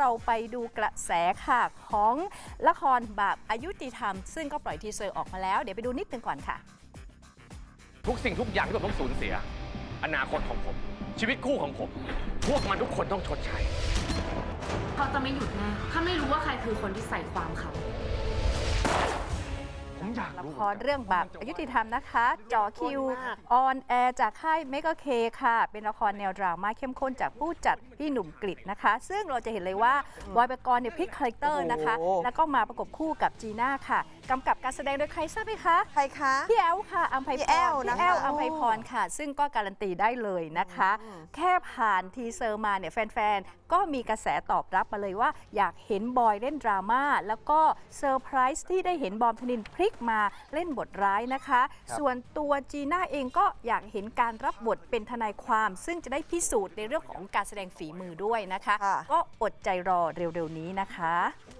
เราไปดูกระแสค่ะของละครแบบอายุติธรรม ซึ่งก็ปล่อยทีเซอร์ออกมาแล้ว เดี๋ยวไปดูนิดนึงก่อนค่ะ ทุกสิ่งทุกอย่างที่ผมต้องสูญเสีย อนาคตของผม ชีวิตคู่ของผม พวกมันทุกคนต้องชดใช้ เขาจะไม่หยุดแน่ถ้าไม่รู้ว่าใครคือคนที่ใส่ความเขาผมอยาก ละรู้ครเรื่องแบบอายุติธรรมนะคะจอคิวออนแอร์จากค่ายเมก a เคค่ะ เป็นละครแนวดราม่าเข้มข้นจากผู้จัดพี่หนุ่มกฤษนะคะ ซึ่งเราจะเห็นเลยว่าบอยปกรณ์เนี่ยพลิกคาแรคเตอร์นะคะโอ้โหแล้วก็มาประกบคู่กับจีน่าค่ะ กำกับการแสดงโดยใครทราบไหมคะ ใครคะ พี่แอลค่ะอัมไพพี่พแอรลนะคะพี่แอลอัมไพพรค่ะ ซึ่งก็การันตีได้เลยนะคะแค่ผ่านทีเซอร์มาเนี่ยแฟนๆ ก็มีกระแสตอบรับมาเลยว่า อยากเห็นบอยเล่นดราม่าแล้วก็เซอร์ไพรส์ที่ได้เห็นบอมธนินพลิกมาเล่นบทร้ายนะคะส่วนตัวจีน่าเองก็อยากเห็นการรับบทเป็นทนายความ ซึ่งจะได้พิสูจน์ในเรื่องของการแสดงฝีมือด้วยนะคะ ค่ะ ก็อดใจรอเร็วๆนี้นะคะอ